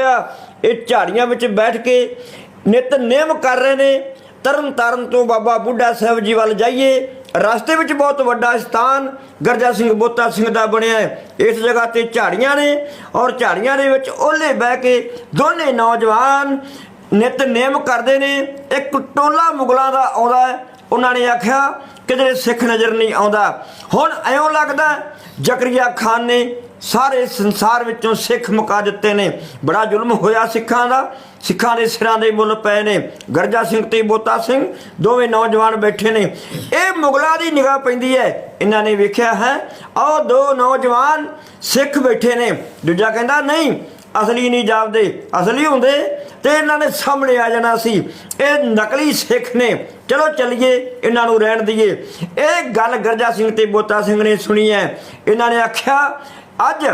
ਇਹ ਝਾੜੀਆਂ ਵਿੱਚ ਬੈਠ ਕੇ ਨਿਤ ਨਿਯਮ ਕਰ ਰਹੇ ਨੇ। ਤਰਨ ਤਾਰਨ ਤੋਂ ਬਾਬਾ ਬੁੱਢਾ ਸਾਹਿਬ ਜੀ ਵੱਲ ਜਾਈਏ। ਰਸਤੇ ਵਿੱਚ ਬਹੁਤ ਵੱਡਾ ਸਥਾਨ ਗਰਜਾ ਸਿੰਘ ਬੋਤਾ ਸਿੰਘ ਦਾ ਬਣਿਆ ਹੈ। ਇਸ ਜਗ੍ਹਾ ਤੇ ਝਾੜੀਆਂ ਨੇ ਔਰ ਝਾੜੀਆਂ ਦੇ ਵਿੱਚ ਓਲੇ ਬਹਿ ਕੇ ਦੋਨੇ ਨੌਜਵਾਨ ਨਿਤ ਨਿਯਮ ਕਰਦੇ ਨੇ। ਇੱਕ ਟੋਲਾ ਮੁਗਲਾਂ ਦਾ ਆਉਂਦਾ ਹੈ। ਉਹਨਾਂ ਨੇ ਆਖਿਆ, ਕਿਧਰੇ ਸਿੱਖ ਨਜ਼ਰ ਨਹੀਂ ਆਉਂਦਾ। ਹੁਣ ਐਉਂ ਲੱਗਦਾ ਜ਼ਕਰੀਆ ਖਾਨ ਨੇ ਸਾਰੇ ਸੰਸਾਰ ਵਿੱਚੋਂ ਸਿੱਖ ਮੁਕਾ ਦਿੱਤੇ ਨੇ। ਬੜਾ ਜ਼ੁਲਮ ਹੋਇਆ ਸਿੱਖਾਂ ਦਾ। ਸਿੱਖਾਂ ਦੇ ਸਿਰਾਂ ਦੇ ਮੁੱਲ ਪਏ ਨੇ। ਗਰਜਾ ਸਿੰਘ ਤੇ ਬੋਤਾ ਸਿੰਘ, ਦੋਵੇਂ ਨੌਜਵਾਨ ਬੈਠੇ ਨੇ। ਇਹ ਮੁਗਲਾਂ ਦੀ ਨਿਗਾਹ ਪੈਂਦੀ ਹੈ। ਇਹਨਾਂ ਨੇ ਵੇਖਿਆ ਹੈ, ਆਹ ਦੋ ਨੌਜਵਾਨ ਸਿੱਖ ਬੈਠੇ ਨੇ। ਦੂਜਾ ਕਹਿੰਦਾ, ਨਹੀਂ ਅਸਲੀ ਨਹੀਂ ਜਾਪਦੇ, ਅਸਲੀ ਹੁੰਦੇ ਤੇ ਇਹਨਾਂ ਨੇ ਸਾਹਮਣੇ ਆ ਜਾਣਾ ਸੀ। ਇਹ ਨਕਲੀ ਸਿੱਖ ਨੇ। ਚਲੋ ਚੱਲੀਏ, ਇਹਨਾਂ ਨੂੰ ਰਹਿਣ ਦਈਏ। ਇਹ ਗੱਲ ਗਰਜਾ ਸਿੰਘ ਤੇ ਬੋਤਾ ਸਿੰਘ ਨੇ ਸੁਣੀ ਹੈ। ਇਹਨਾਂ ਨੇ ਆਖਿਆ, ਅੱਜ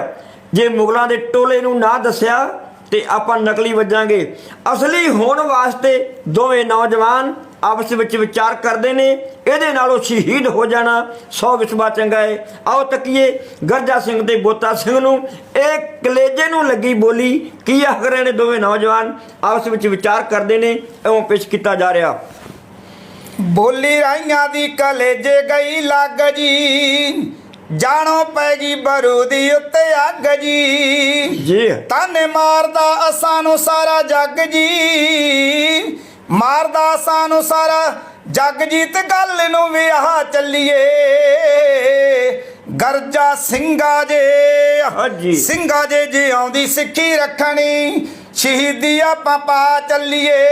ਜੇ ਮੁਗਲਾਂ ਦੇ ਟੋਲੇ ਨੂੰ ਨਾ ਦੱਸਿਆ ਤੇ ਆਪਾਂ ਨਕਲੀ ਵੱਜਾਂਗੇ। ਅਸਲੀ ਹੋਣ ਵਾਸਤੇ ਦੋਵੇਂ ਨੌਜਵਾਨ ਆਪਸ ਵਿੱਚ ਵਿਚਾਰ ਕਰਦੇ ਨੇ ਇਹਦੇ ਨਾਲੋਂ ਸ਼ਹੀਦ ਹੋ ਜਾਣਾ ਸੌ ਵਿਸਵਾ ਚੰਗਾ ਹੈ। ਆਓ ਤੱਕੀਏ ਗਰਜਾ ਸਿੰਘ ਤੇ ਬੋਤਾ ਸਿੰਘ ਨੂੰ ਇਹ ਕਲੇਜੇ ਨੂੰ ਲੱਗੀ ਬੋਲੀ ਕੀ ਆਖ ਰਹੇ ਨੇ ਦੋਵੇਂ ਨੌਜਵਾਨ? ਆਪਸ ਵਿੱਚ ਵਿਚਾਰ ਕਰਦੇ ਨੇ ਐਵੇਂ ਪੇਸ਼ ਕੀਤਾ ਜਾ ਰਿਹਾ। ਬੋਲੀ ਰਾਈਆਂ ਦੀ ਕਲੇਜੇ ਗਈ ਲੱਗ ਜੀ ਜਾਣੋ ਪੈ ਗਈ ਬਰੂਦੀ ਉੱਤੇ ਅੱਗ ਜੀ। ਜੀ। ਤਾਨੇ ਮਾਰਦਾ ਅਸਾਂ ਨੂੰ ਸਾਰਾ ਜੱਗ ਜੀ ਮਾਰਦਾ ਅਸਾਂ ਨੂੰ ਸਾਰਾ ਜੱਗ ਜੀ ਤੇ ਗੱਲ ਨੂੰ ਵਿਆਹ ਚੱਲੀਏ। ਗਰਜਾ ਸਿੰਘਾ ਜੇ ਹਾਂਜੀ। ਸਿੰਘਾ ਜੇ ਜੇ ਆਉਂਦੀ ਸਿੱਖੀ ਰੱਖਣੀ ਸ਼ਹੀਦੀ ਆਪਾਂ ਪਾ ਚੱਲੀਏ।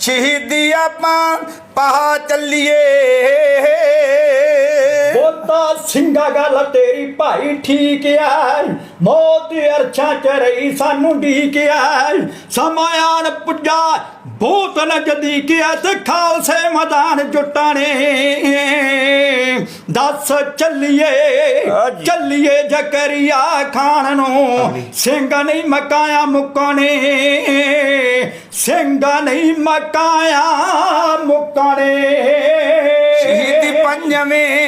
ਸ਼ਹੀਦੀ ਆਪਾਂ ਪਾ ਚੱਲੀਏ। ਸਿੰਘਾ ਗੱਲ ਤੇਰੀ ਭਾਈ ਠੀਕ ਐ ਮੌਤ ਅਰਛਾਂ ਚ ਰਹੀ ਸਾਨੂੰ ਢੀਕ ਐ ਸਮਾਇਆਨ ਪੁੱਜਾ ਬਹੁਤ ਨਜ਼ਦੀਕ ਐ ਤੇ ਖਾਲਸੇ ਮੈਦਾਨ ਜੁਟਾਣੇ ਦੱਸ ਚੱਲੀਏ। ਚੱਲੀਏ ਜ਼ਕਰੀਆ ਖਾਨ ਨੂੰ। ਸਿੰਘ ਨਹੀਂ ਮਕਾਇਆ ਮੁਕਾਣੇ ਸਿੰਘ ਨਹੀਂ ਮਕਾਇਆ ਮੁਕਾਣੇ ਸ਼ਹੀਦੀ ਪੰਜਵੇਂ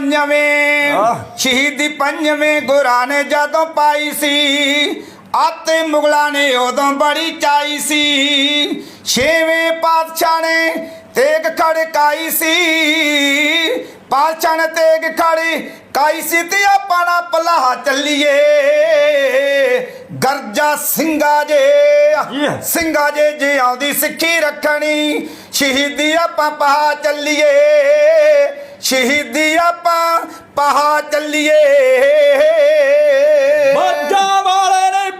ਪੰਜਵੇਂ। ਸ਼ਹੀਦੀ ਪੰਜਵੇਂ ਗੁਰਾਂ ਨੇ ਜਦੋਂ ਪਾਈ ਸੀ ਆਤੇ ਮੁਗਲਾਂ ਨੇ ਉਦੋਂ ਬੜੀ ਚਾਈ ਸੀ ਛੇਵੇਂ ਪਾਤਸ਼ਾਹ ਨੇ ਤੇਗ ਖੜਕਾਈ ਸੀ ਪਾਤਸ਼ਾਹ ਨੇ ਤੇਗ ਖੜੀ ਕਾਈ ਸੀ ਤੇ ਆਪਣਾ ਪਲਾਹ ਚੱਲੀਏ ਗਰਜਾ ਸਿੰਘਾ ਜੇ। ਸਿੰਘਾ ਜੇ ਜੇ ਆਉਂਦੀ ਸਿੱਖੀ ਰੱਖਣੀ ਸ਼ਹੀਦੀ ਆਪਾਂ ਪਹਾ ਚੱਲੀਏ ਸ਼ਹੀਦੀ ਆਪਾਂ ਪਹਾ ਚੱਲੀਏ।